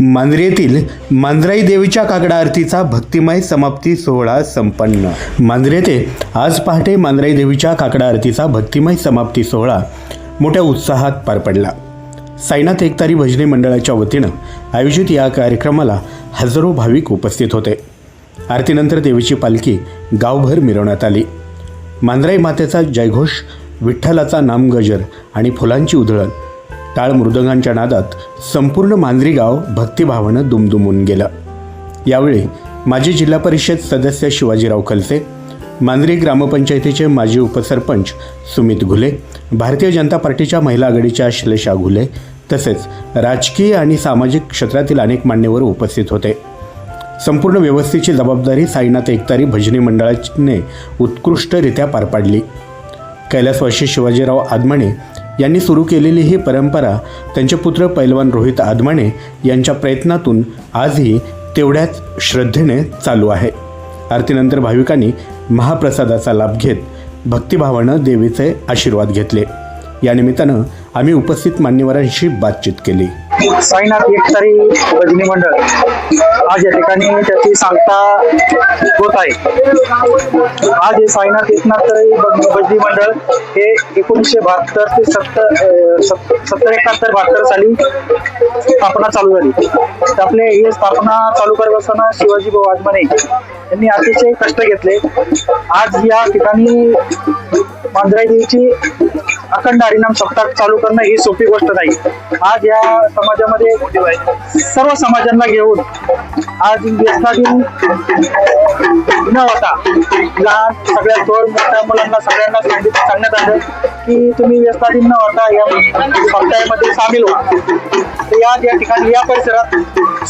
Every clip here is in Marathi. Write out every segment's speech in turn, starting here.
मांजरी येथील मांजराई देवीच्या काकडा आरतीचा भक्तिमय समाप्ती सोहळा संपन्न. मांजरी येथे आज पहाटे मांजराई देवीच्या काकडा आरतीचा भक्तिमय समाप्ती सोहळा मोठ्या उत्साहात पार पडला. साईनाथ एकतारी भजनी मंडळाच्या वतीनं आयोजित या कार्यक्रमाला हजारो भाविक उपस्थित होते. आरतीनंतर देवीची पालखी गावभर मिरवण्यात आली. मांजराई मातेचा जयघोष विठ्ठलाचा नामगजर आणि फुलांची उधळण टाळ मृदंगांच्या नादात संपूर्ण मांजरी गाव भक्तिभावानं दुमदुमून गेलं. यावेळी माजी जिल्हा परिषद सदस्य शिवाजीराव खलसे मांजरी ग्रामपंचायतीचे माजी उपसरपंच सुमित घुले भारतीय जनता पार्टीच्या महिला आघाडीच्या श्लेषा घुले तसेच राजकीय आणि सामाजिक क्षेत्रातील अनेक मान्यवर उपस्थित होते. संपूर्ण व्यवस्थेची जबाबदारी साईनाथ एकतारी भजनी मंडळाने उत्कृष्टरित्या पार पाडली. कैलासवासी शिवाजीराव आदमणे यांनी सुरू केलेली ही परंपरा त्यांचे पुत्र पैलवान रोहित आदमाणे यांच्या प्रयत्नातून आजही तेवढ्याच श्रद्धेने चालू आहे. आरतीनंतर भाविकांनी महाप्रसादाचा लाभ घेत भक्तिभावानं देवीचे आशीर्वाद घेतले. या निमित्तानं आम्ही उपस्थित मान्यवरांशी बातचीत केली. साईनाथ एकतारी भजनी मंडळ आज या ठिकाणी त्याची सांगता होत आहे. आज हे साईनाथ एकनाथ भजनी मंडळ हे एकोणीसशे बहात्तर ते सत्तर सत्तर एकाहत्तर बहात्तर साली स्थापना चालू झाली. आपले ही स्थापना चालू करत असताना शिवाजी भाऊ आजमाने यांनी अतिशय कष्ट घेतले. आज या ठिकाणी मांजराई देवीची अखंड हरिनाम सप्ताह चालू करणं ही सोपी गोष्ट नाही. आज या समाजामध्ये सर्व समाजांना घेऊन आज व्यसना दिन न होता. लहान सगळ्या थोर मोठ्या मुलांना सगळ्यांना सांगित सांगण्यात आलं की तुम्ही व्यसना दिन न होता या सप्ताहामध्ये सामील व्हा. तर या ठिकाणी या परिसरात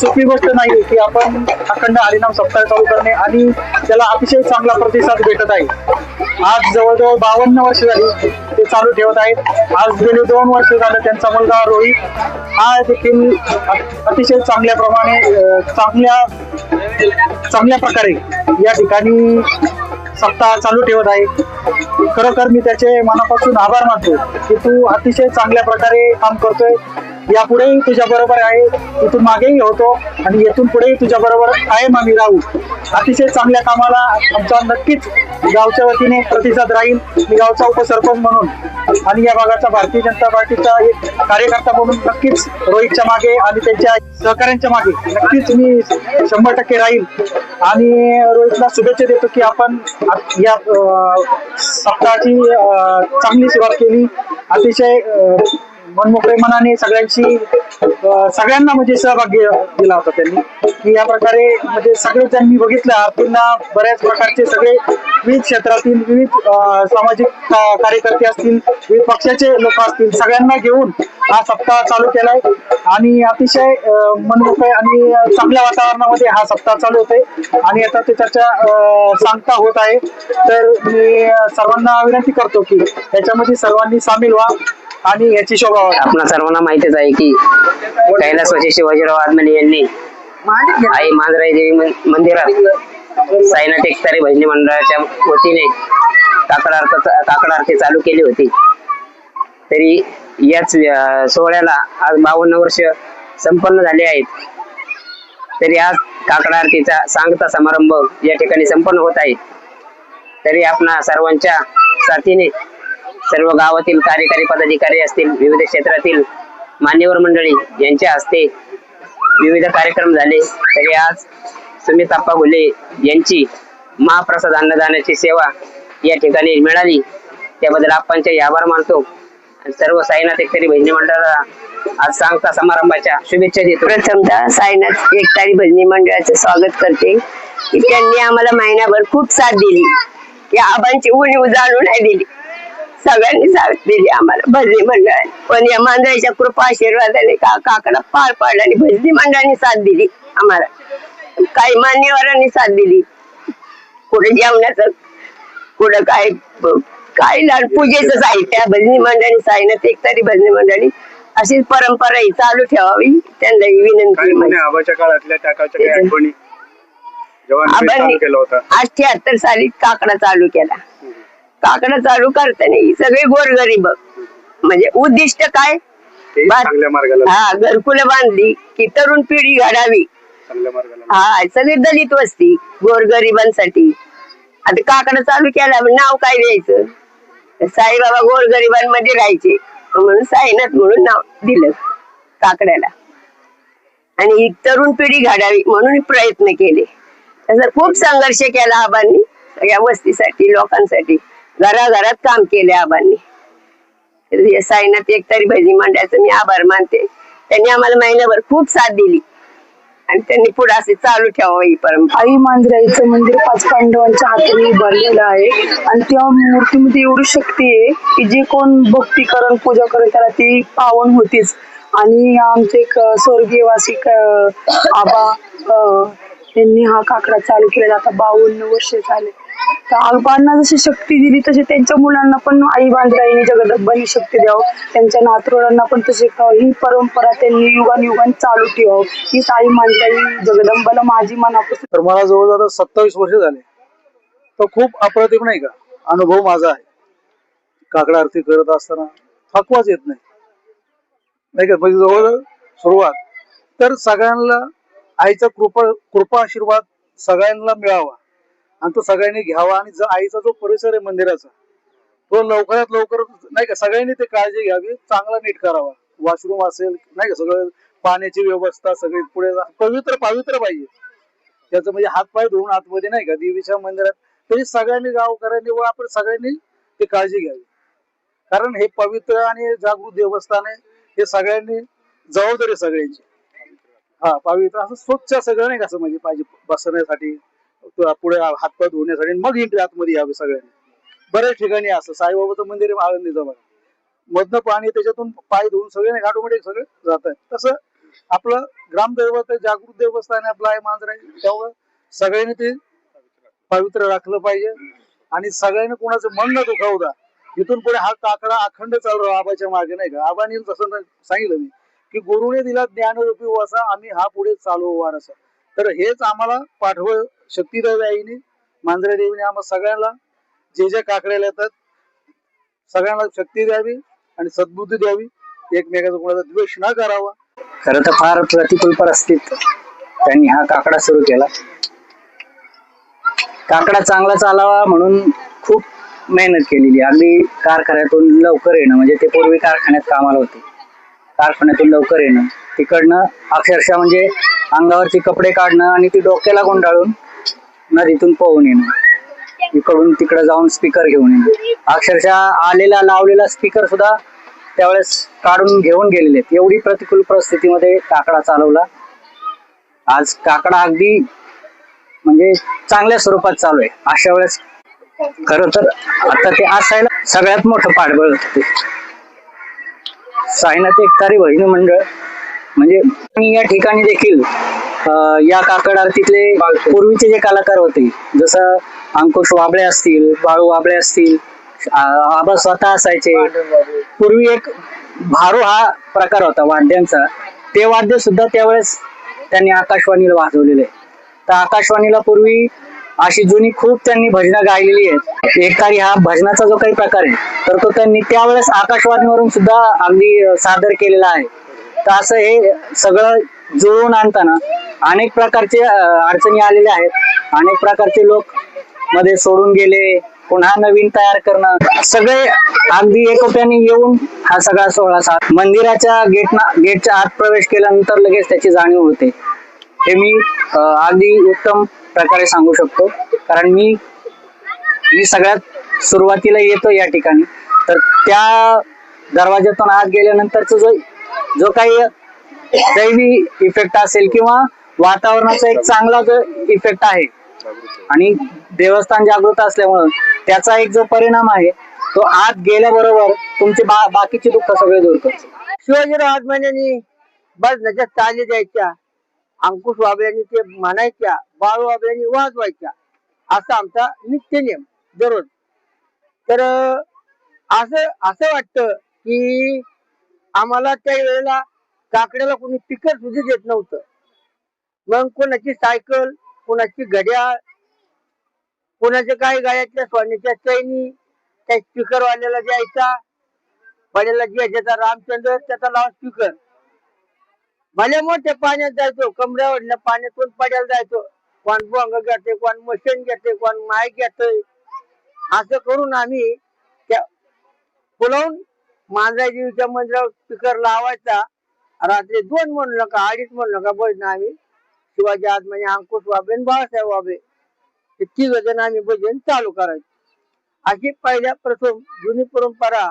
सोपी गोष्ट नाही की आपण अखंड हरिनाम सप्ताह चालू करणे आणि त्याला अतिशय चांगला प्रतिसाद भेटत आहे. आज जवळजवळ बावन्न वर्ष झाली ते चालू ठेवत आहेत. आज गेले दोन वर्ष झालं त्यांचा मुलगा रोहित हा देखील अतिशय चांगल्या प्रमाणे चांगल्या चांगल्या प्रकारे या ठिकाणी सप्ताह चालू ठेवत आहे. खरोखर मी त्याचे मनापासून आभार मानतो की तू अतिशय चांगल्या प्रकारे काम करतोय. यापुढेही तुझ्या बरोबर आहे. इथून मागेही होतो आणि येथून पुढेही तुझ्या बरोबर कायम आम्ही राहू. अतिशय चांगल्या कामाला आमचा नक्कीच गावच्या वतीने प्रतिसाद राहील. मी गावचा उपसरपंच म्हणून आणि या भागाचा भारतीय जनता पार्टीचा एक कार्यकर्ता म्हणून नक्कीच रोहितच्या मागे आणि त्यांच्या सहकाऱ्यांच्या मागे नक्कीच मी शंभर टक्के राहील. आणि रोहितला शुभेच्छा देतो की आपण या सप्ताहाची चांगली सुरुवात केली. अतिशय मनमोकळे मनाने सगळ्यांशी सगळ्यांना म्हणजे सहभाग दिला होता त्यांनी. की या प्रकारे म्हणजे सगळे त्यांनी बघितलं आरतींना बऱ्याच प्रकारचे सगळे विविध क्षेत्रातील विविध सामाजिक कार्यकर्ते असतील विविध पक्षाचे लोक असतील सगळ्यांना घेऊन हा सप्ताह चालू केलाय. आणि अतिशय मनमोकळे आणि चांगल्या वातावरणामध्ये हा सप्ताह चालू होते आणि आता ते त्याच्या सांगता होत आहे. तर मी सर्वांना विनंती करतो की याच्यामध्ये सर्वांनी सामील व्हा. आणि याची शोभा. आपणा सर्वांना माहितीच आहे की कैलासवासी शिवाजीराव आदमने यांनी आई मांजराई देवी मंदिरात साईनाथ एकतारी भजनी मंडळाच्या वतीने काकड आरती काकड आरती चालू केली होती. तरी याच व्य- सोहळ्याला आज बावन्न वर्ष संपन्न झाले आहेत. तरी आज काकड आरतीचा सांगता समारंभ या ठिकाणी संपन्न होत आहे. तरी आपणा सर्वांच्या साथीने सर्व गावातील कार्यकारी पदाधिकारी असतील विविध क्षेत्रातील मान्यवर मंडळी यांच्या हस्ते विविध कार्यक्रम झाले. तरी आज सुमित आप्पा घुले यांची महाप्रसाद अन्नदानाची सेवा या ठिकाणी मिळाली. त्याबद्दल आप्पांचे आभार मानतो. आणि सर्व साईनाथ एकतरी भजनी मंडळाला आज सांगता समारंभाच्या शुभेच्छा देतो. प्रथमतः साईनाथ एकतारी भजनी मंडळाचे स्वागत करते. की त्यांनी आम्हाला महिनाभर खूप साथ दिली. की आबांची उणीव जाणून नाही दिली. सगळ्यांनी साथ दिली आम्हाला. भजनी मंडळाने. पण या मांजराच्या कृपा आशीर्वादाने का काकडा पार पाडला आणि भजनी मंडळाने साथ दिली आम्हाला. काही मान्यवरांनी साथ दिली. कुठे जेवणाचं कुठं काय काय लहान पूजेचं साहित्य भजनी मंडळी साईनाथ एकतारी भजनी मंडळी अशीच परंपरा ही चालू ठेवावी त्यांना ही विनंती. आबाच्या काळातल्या त्या काळच्या आठवणी? अठ्याहत्तर साली काकडा चालू केला. काकडा चालू करताना ही सगळे गोरगरीब. म्हणजे उद्दिष्ट काय? चांगल्या मार्गाला हा घरकुलं बांधली की तरुण पिढी घडावी. चांगल्या मार्गाला. हा सगळी दलित वस्ती गोरगरिबांसाठी. आता काकडं चालू केला नाव काय द्यायचं? साईबाबा गोरगरिबांमध्ये राहायचे. म्हणून साईनाथ म्हणून नाव दिलं काकड्याला. आणि ही तरुण पिढी घडावी म्हणून प्रयत्न केले. तसं खूप संघर्ष केला आबांनी या वस्तीसाठी लोकांसाठी. घराघरात काम केले आबांनी. तर हे साईनाथ भजी मांडायचं मी आभार मानते. त्यांनी आम्हाला महिनाभर खूप साथ दिली. आणि त्यांनी पुढे असे चालू ठेवावं ही परंपरा आई मांजराईचं मंदिर पाच पांडवांच्या हाताने उभारलेलं आहे. आणि त्या मूर्तीमध्ये एवढी शक्ती आहे की जे कोण भक्ती करण पूजा करण त्याला ती पावन होतीच. आणि आमचे एक स्वर्गीय वासिक आबा अं, यांनी हा काकडा चालू केलेला. आता बावन्न वर्ष झाले. तर आबांना जशी शक्ती दिली तशी त्यांच्या मुलांना पण आई बांधराईने जगदंबानी शक्ती द्यावं. त्यांच्या नातरुडांना पण तशी ही परंपरा त्यांनी युगान चालू ठेवावं. हीच आई मांजराई जगदंबाला माझी मनापासून. तर मला जवळजवळ सत्तावीस वर्ष झाले. तर खूप अप्रतिम नाही का? अनुभव माझा आहे. काकडा आरती करत असताना थकवाच येत नाही. नाही का? म्हणजे जवळ सुरुवात. तर सगळ्यांना आईचा कृपा कृपा आशीर्वाद सगळ्यांना मिळावा. आणि तो सगळ्यांनी घ्यावा आणि जो आईचा जो परिसर आहे मंदिराचा तो लवकरात लवकर नाही का सगळ्यांनी ते काळजी घ्यावी चांगला नीट करावा. वॉशरूम असेल नाही का सगळं पाण्याची व्यवस्था सगळी पुढे पवित्र पवित्र पाहिजे. त्याचं म्हणजे हात पाय धुवून आतमध्ये नाही का देवीच्या मंदिरात तरी सगळ्यांनी गावकऱ्यांनी व आपण सगळ्यांनी ते काळजी घ्यावी. कारण हे पवित्र आणि जागृत देवस्थान आहे हे सगळ्यांनी जबाबदारी सगळ्यांची. हा पवित्र असं स्वच्छ सगळं नाही का असं म्हणजे पाहिजे बसण्यासाठी. पुढे हातपाय धुवण्यासाठी मग एंट्री आतमध्ये यावे सगळ्यांनी. बऱ्याच ठिकाणी असं साईबाबाचं मंदिर आळंदी जवळ मधनं पाणी त्याच्यातून पाय धुवून सगळे नाही ऑटोमॅटिक सगळे जात आहेत. तसं आपलं ग्रामदैवत आहे, जागृत देवस्थान आहे आपलं आहे मांजर आहे त्यामुळे सगळ्यांनी ते पवित्र राखलं पाहिजे. आणि सगळ्यांनी कोणाचं मन न दुखावता इथून पुढे हा काकडा अखंड चालू राहा आबाच्या मागे नाही का? आबानी जसं सांगितलं मी की गुरुने दिला ज्ञानरूपी वासा आम्ही हा पुढे चालू वारसा तर हेच आम्हाला पाठव शक्तीदेव आईने मांजरे देवीने आम्हाला सगळ्यांना जे जे काकड्याला येतात सगळ्यांना शक्ती द्यावी आणि सद्बुद्धी द्यावी. एकमेकाचा कोणाचा द्वेष न करावा. खरं तर फार प्रतिकूल परिस्थितीत त्यांनी हा काकडा सुरू केला. काकडा चांगला चालावा म्हणून खूप मेहनत केलेली. अगदी कारखान्यातून लवकर येणं म्हणजे ते पूर्वी कारखान्यात कामाला होते. कारखान्यातून लवकर येणं तिकडनं अक्षरशः म्हणजे अंगावरती कपडे काढणं आणि ती डोक्याला गुंडाळून नदीतून पोहून येणं. इकडून तिकडे जाऊन स्पीकर घेऊन येणं. अक्षरशः आलेला लावलेला स्पीकर सुद्धा त्यावेळेस काढून घेऊन गेलेले आहेत. एवढी प्रतिकूल परिस्थितीमध्ये काकडा चालवला. आज काकडा अगदी म्हणजे चांगल्या स्वरूपात चालू आहे. अशा वेळेस खर तर आता ते असायला सगळ्यात मोठं पाठबळ होतं ते. साईनाथ एकतारी बहिणी मंडळ. म्हणजे मी या ठिकाणी देखील अं, या काकड आरतीतले पूर्वीचे जे कलाकार होते जसं अंकुश वाबळे असतील बाळू वाबळे असतील आ- आबा स्वतः असायचे. पूर्वी एक भारू हा प्रकार होता वाद्यांचा. ते वाद्य सुद्धा त्यावेळेस त्यांनी आकाशवाणीला वाजवलेले. तर आकाशवाणीला पूर्वी अशी जुनी खूप त्यांनी भजनं गायलेली आहेत. एकतारी हा भजनाचा जो काही प्रकार आहे तर तो त्यांनी त्यावेळेस आकाशवाणीवरून सुद्धा अगदी अं, सादर केलेला आहे. तर असं हे सगळं जुळवून आणताना अनेक प्रकारचे अडचणी आलेल्या आहेत. अनेक प्रकारचे लोक मध्ये सोडून गेले. पुन्हा नवीन तयार करणं. सगळे अगदी एकोप्याने येऊन हा सगळा सोहळा सा मंदिराच्या गेटना गेटच्या आत प्रवेश केल्यानंतर लगेच त्याची जाणीव होते. हे मी अगदी उत्तम प्रकारे सांगू शकतो. कारण मी मी सगळ्यात सुरुवातीला येतो या ठिकाणी. तर त्या दरवाज्यातून आत गेल्यानंतरचा जो जो काही दैवी इफेक्ट असेल किंवा वातावरणाचा एक चांगला जो इफेक्ट आहे. आणि देवस्थान जागृत असल्यामुळं त्याचा एक जो परिणाम आहे तो आत गेल्याबरोबर तुमचे बा बाकीचे दुःख सगळे दूर करतो. शिवाजीराव बस बसण्याच्या चाली द्यायच्या अंकुश वाबळ्यांनी ते म्हणायच्या बाळू वाबळ्यांनी वाजवायच्या असा आमचा नित्य नियम दररोज. तर असं असं वाटतं की आम्हाला त्या वेळेला काकड्याला कोणी पिकर सुद्धा देत नव्हतं. मग कोणाची सायकल कोणाची घड्याळ कोणाच्या काही गाड्यातल्या सोन्याच्या चैनी त्या स्पीकर वाल्याला द्यायचा पडेला द्यायचा रामचंद्र त्याचा लाव स्पीकर. भले मोठे पाण्यात जायचो कमऱ्यावडल्या पाण्यातून पड्याला जायचो. कोण बोंग घेते कोण मशीन घेते कोण माय घेतोय. असं करून आम्ही त्या फुलवून मांजराजीच्या मंदिरावर स्पीकर लावायचा. रात्री दोन म्हणू नका अडीच म्हणलं का भजन आम्ही. शिवाजी आत्माने अंकुश वाबे आणि बाळासाहेब वाबे हे तिघ जण आम्ही भजन चालू करायचं. अशी पहिल्या प्रथम जुनी परंपरा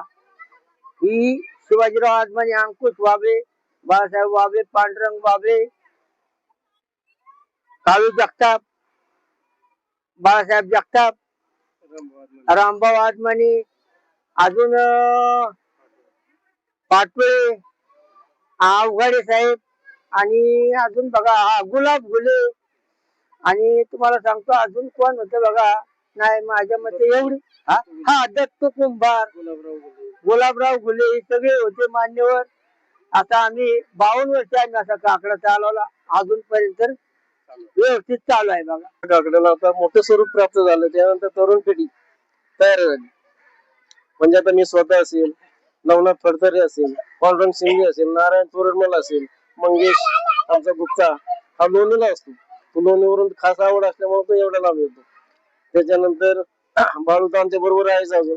ही शिवाजीराव आत्माने अंकुश वाबे बाळासाहेब वाबे पांडुरंग वाबे काळू जगताप बाळासाहेब जगताप रामभाऊ आत्माने अजून पाटवे अवघाडे अवघडे साहेब आणि अजून बघा हा गुलाब गुले आणि तुम्हाला सांगतो अजून कोण होतं बघा नाही माझ्या मते एवढी हा हा दत्त कुंभार गुलाबराव गुले हे सगळे होते मान्यवर. आता आम्ही बावन्न वर्ष आम्ही असा काकडा चालवला. अजूनपर्यंत व्यवस्थित चालू आहे बघा. काकड्याला आता मोठं स्वरूप प्राप्त झालं. त्यानंतर तरुण पिढी तयार झाली. म्हणजे आता मी स्वतः असेल नवनाथ फडतरे असेल पांडुरंग शिंदे असेल नारायण तोरडमल असेल मंगेश आमचा गुप्ता हा लोणीला असतो. तो लोणीवरून खास आवड असल्यामुळे तो एवढा लाभ येतो. त्याच्यानंतर बाळू तर आमच्या बरोबर आहेच अजून.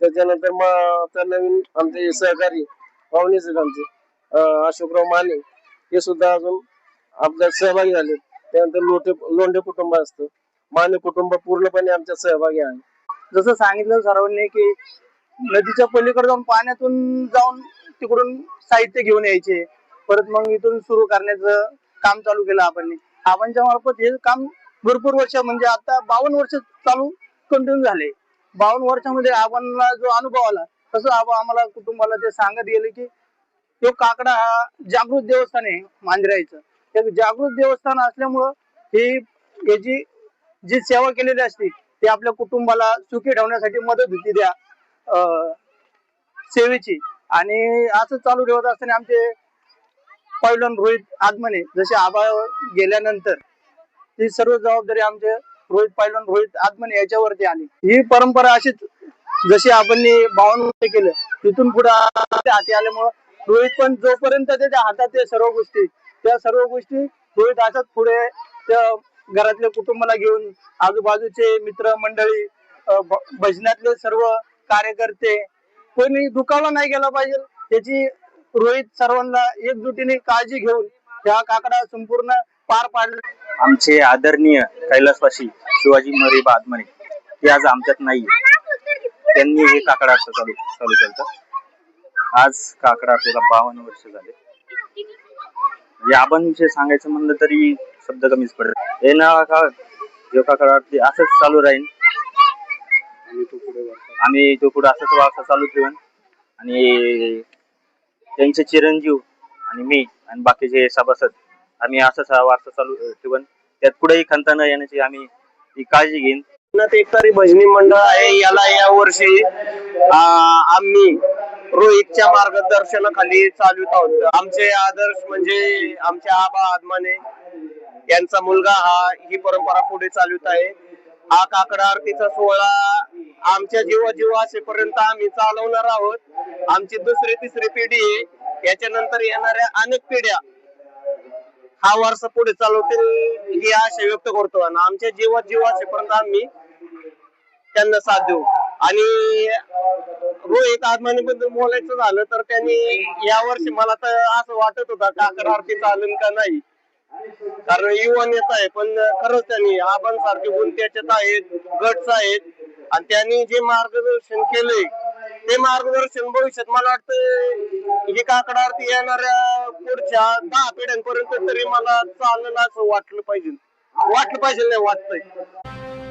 त्याच्यानंतर मग नवीन आमचे सहकारी पाहुणेच आहेत आमचे अशोकराव माने हे सुद्धा अजून आपल्यात सहभागी झाले त्यानंतर लोटे लोंढे कुटुंब असतं. माने कुटुंब पूर्णपणे आमच्यात सहभागी आहे. जसं सांगितलं सर्वांनी की नदीच्या पलीकडे जाऊन पाण्यातून जाऊन तिकडून साहित्य घेऊन यायचे. परत मग इथून सुरू करण्याचं काम चालू केलं आपण आपणच्या मार्फत हे काम भरपूर वर्ष म्हणजे आता बावन्न वर्ष चालू कंटिन्यू झाले. बावन्न वर्षामध्ये आपणला जो अनुभव आला तसं आपण आम्हाला कुटुंबाला ते सांगत गेले की तो काकडा हा जागृत देवस्थान आहे मांजराईचं. ते जागृत देवस्थान असल्यामुळं ही याची जी सेवा केलेली असते ती आपल्या कुटुंबाला सुखी ठेवण्यासाठी मदत होती त्या सेवेची. आणि असं चालू ठेवत असताना आमचे पैलवान रोहित आगमने जसे आबा गेल्यानंतर ती सर्व जबाबदारी आमचे रोहित पैलवान रोहित आगमने याच्यावरती आली. ही परंपरा अशीच जशी आपण बावन वर्ष केलं तिथून पुढे हाती आल्यामुळं रोहित पण जोपर्यंत त्याच्या हातात आहे सर्व गोष्टी त्या सर्व गोष्टी रोहित अशाच पुढे त्या घरातल्या कुटुंबाला घेऊन आजूबाजूचे मित्र मंडळी भजनातले सर्व कार्यकर्ते कोणी दुखावला नाही गेला पाहिजे त्याची रोहित सर्वांना एकजुटीने काळजी घेऊन या काकडा संपूर्ण पार पाडला. आमचे आदरणीय कैलासवासी शिवाजी मरे बादमरे ते आज आमच्यात नाही त्यांनी हे काकडा चालू चालू केलं आज काकडा आपल्याला बावन्न वर्ष झाले. याबांविषयी सांगायचं म्हणलं तरी शब्द कमीच पडत हे ना का जो काकडा असंच चालू राहील आम्ही तो पुढे असंच वारसा चालू ठेवून आणि त्यांचे चिरंजीव आणि मी आणि बाकीचे सभासद आम्ही असाच हा वारसा चालू ठेवून त्यात कुठेही खंत न येण्याची आम्ही ती काळजी घेईन. पुण्यात एकतारी भजनी मंडळ आहे याला या वर्षी आम्ही रोहितच्या मार्गदर्शनाखाली चालवित आहोत. आमचे आदर्श म्हणजे आमचे आबा आदमाने यांचा मुलगा हा ही परंपरा पुढे चालवित आहे. हा काकडा आरतीचा सोहळा. आमच्या जीवा जीवाशेपर्यंत आम्ही चालवणार आहोत. आमची दुसरी तिसरी पिढी याच्यानंतर येणाऱ्या अनेक पिढ्या हा वारसा पुढे चालवतील ही आशा व्यक्त करतो. आणि आमच्या जीवा जीवाशेपर्यंत आम्ही त्यांना साथ देऊ. आणि रोहित आत्मानीबद्दल बोलायचं झालं तर त्यांनी या वर्षी मला तर असं वाटत होता का आरती चालेल का नाही? कारण युवा नेता आहे पण खरंच त्यांनी आपण सारखे गुण त्याच्यात आहेत गटच आहेत. आणि त्यांनी जे मार्गदर्शन केलंय ते मार्गदर्शन भविष्यात मला वाटतं ही काकडार्थी येणाऱ्या पुढच्या दहा पिढ्यांपर्यंत तरी मला चालेल असं वाटलं पाहिजे. वाटलं पाहिजे नाही वाटतंय.